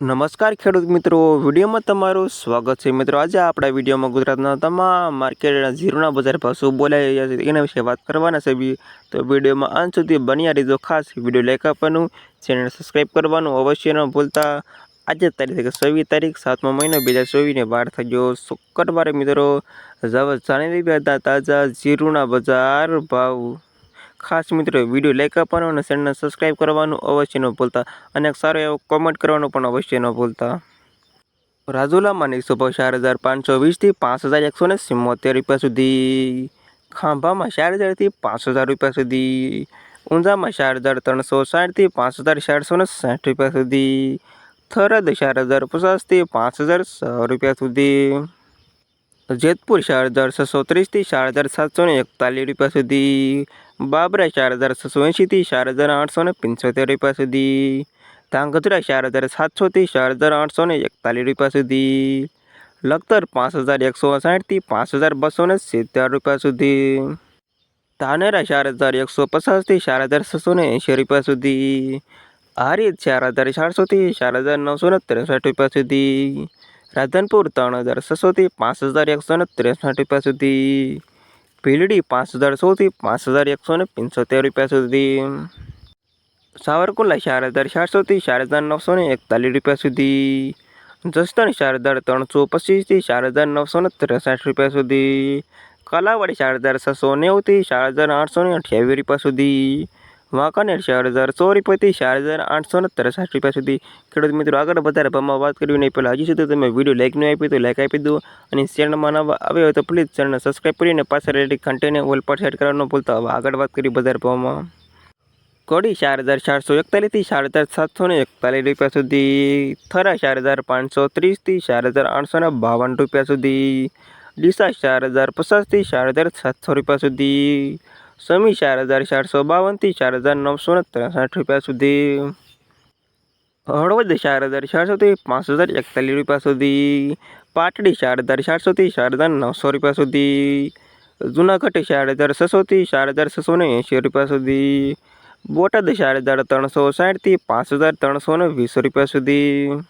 નમસ્કાર ખેડૂત મિત્રો. વિડીયોમાં તમારું સ્વાગત છે. મિત્રો, આજે આપણા વિડીયોમાં ગુજરાતના તમામ માર્કેટના ઝીરોના બજાર ભાવ શું બોલાઈ રહ્યા છે એના વિશે વાત કરવાના છે. બી તો વિડીયોમાં અંત સુધી બન્યા રહીજો ખાસ વીડિયો લાઈક આપવાનું, ચેનલ સબસ્ક્રાઈબ કરવાનું અવશ્ય ન ભૂલતા. આજે તારીખ છવ્વીસ તારીખ સાતમા મહિનો બે હજાર ચોવીસને બાર થઈ ગયો શુક્રવારે મિત્રો જવા જાણી રહ્યા હતા તાજા ઝીરોના બજાર ભાવ. ખાસ મિત્રો, વીડિયો લાઇક આપવાનો અને ચેનલને સબસ્ક્રાઈબ કરવાનું અવશ્ય ન ભૂલતા અને સારો એવો કોમેન્ટ કરવાનું પણ અવશ્ય ન ભૂલતા. રાજુલામાં એકસો ચાર હજાર પાંચસો વીસથી પાંચ હજાર એકસો ને સિત્તોતેર રૂપિયા સુધી, ખાંભામાં ચાર હજારથી પાંચ હજાર રૂપિયા સુધી, ઊંઝામાં ચાર હજાર ત્રણસો સાઠથી પાંચ હજાર ચારસો ને સાઠ રૂપિયા સુધી, થરદ ચાર હજાર પચાસથી પાંચ હજાર સો રૂપિયા સુધી, જેતપુર ચાર હજાર છસો ત્રીસથી ચાર હજાર સાતસો ને એકતાલીસ રૂપિયા સુધી બાબરા ચાર હજાર છસો એંશીથી ચાર હજાર આઠસો ને પંચોતેર રૂપિયા સુધી. ધાંગધ્રા ચાર હજાર સાતસોથી ચાર હજાર આઠસો ને એકતાલીસ રૂપિયા સુધી. લખતર પાંચ હજાર એકસો સાઠથી પાંચ હજાર બસો ને સિત્તેર રૂપિયા સુધી. ધાનેરા ચાર હજાર એકસો પચાસથી ચાર હજાર છસો ને એંશી રૂપિયા સુધી. હારીજ ચાર હજાર ચારસોથી ચાર હજાર નવસો ને ત્રેસઠ રૂપિયા સુધી. રાધનપુર ત્રણ હજાર છસોથી પાંચ હજાર એકસો ને ત્રેસઠ રૂપિયા સુધી. ભીલડી પાંચ હજાર સોથી પાંચ હજાર એકસો ને પંચોતેર રૂપિયા સુધી. સાવરકુંડલા ચાર હજાર ચારસોથી ચાર હજાર નવસો ને એકતાલીસ રૂપિયા સુધી. જસદણ ચાર હજાર ત્રણસો પચીસથી ચાર હજાર નવસો ને ત્રેસઠ રૂપિયા સુધી. કાલાવાડી ચાર હજાર છસો નેવુંથી ચાર હજાર આઠસો ને અઠ્યાવીસ રૂપિયા સુધી. વાંકાનેર ચાર હજાર સો રૂપિયાથી ચાર હજાર, આઠસો ને ત્રેસાઠ રૂપિયા સુધી. ખેડૂત મિત્રો, આગળ વધારે ભાવમાં વાત કરવી નહીં પહેલાં હજી સુધી તમે વીડિયો લાઇક નહીં આપી તો લાઇક આપી દો અને ચેનલમાં નવા આવ્યો હોય તો પ્લીઝ ચેનલને સબસ્ક્રાઈબ કરીને પાછળ રેડી ઘંટીને ઓલ પર સેટ કરવાનું ભૂલતા. હવે આગળ વાત કરી બજાર ભાવમાં. કડી ચાર હજાર ચારસો એકતાલીસથી ચાર હજાર સાતસો ને એકતાલીસ રૂપિયા સુધી. થરા ચાર હજાર પાંચસો ત્રીસથી ચાર હજાર આઠસો ને બાવન રૂપિયા સુધી. ડીસા ચાર હજાર પચાસથી ચાર હજાર સાતસો રૂપિયા સુધી. સમી ચાર હજાર ચારસો બાવનથી ચાર હજાર નવસો ને ત્રેસઠ રૂપિયા સુધી. હળવદ ચાર હજાર ચારસોથી પાંચ હજાર એકતાલીસ રૂપિયા સુધી. પાટડી ચાર હજાર ચારસોથી ચાર હજાર નવસો રૂપિયા સુધી. જુનાગઢ ચાર હજાર છસોથી ચાર હજાર છસો ને એંશી રૂપિયા સુધી. બોટાદ ચાર હજાર ત્રણસો સાઠથી પાંચ હજાર ત્રણસો ને વીસ રૂપિયા સુધી.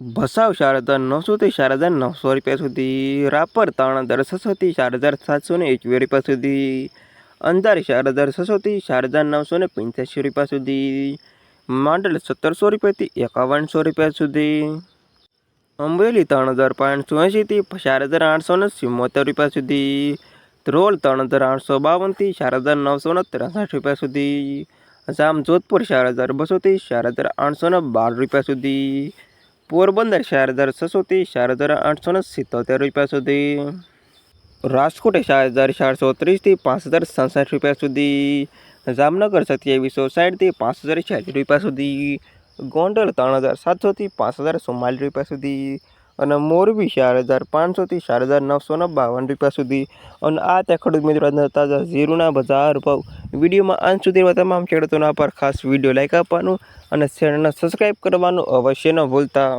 ભસાવ ચાર હજાર નવસોથી ચાર હજાર નવસો રૂપિયા સુધી. રાપર ત્રણ હજાર છસોથી ચાર હજાર સાતસો ને એકવીસ રૂપિયા સુધી. અંજાર ચાર હજાર છસોથી ચાર હજાર નવસો ને પંચ્યાસી રૂપિયા સુધી. માંડલ સત્તરસો રૂપિયાથી એકાવનસો રૂપિયા સુધી. અમરેલી ત્રણ હજાર પાંચસો એંશીથી ચાર હજાર આઠસો ને સિત્તોતેર રૂપિયા સુધી. ધ્રોલ ત્રણ હજાર આઠસો બાવનથી ચાર હજાર નવસો ને ત્રેસઠ રૂપિયા સુધી. જામ જોધપુર ચાર હજાર બસોથી ચાર હજાર આઠસો ને બાર રૂપિયા સુધી. પોરબંદર ચાર હજાર છસોથી ચાર હજાર આઠસો ને સિત્તોતેર રૂપિયા સુધી. રાજકોટ ચાર હજાર ચારસો ત્રીસથી પાંચ હજાર સાસઠ રૂપિયા સુધી. જામનગર સત્યાવીસો સાઠથી પાંચ હજાર છ્યાસી રૂપિયા સુધી. ગોંડલ ત્રણ હજાર સાતસોથી પાંચ હજાર ચુમ્માલીસ રૂપિયા સુધી. અને મોરબી ચાર હજાર પાંચસોથી ચાર હજાર નવસો ને બાવન રૂપિયા સુધી. અને આ ત્યાં ખેડૂત મિત્રો તાજા જીરુના બજાર ભાવ વિડીયોમાં અંત સુધી તમામ ખેડૂતોના પર ખાસ વીડિયો લાઇક આપવાનું અને ચેનલને સબસ્ક્રાઈબ કરવાનું અવશ્ય ન ભૂલતા.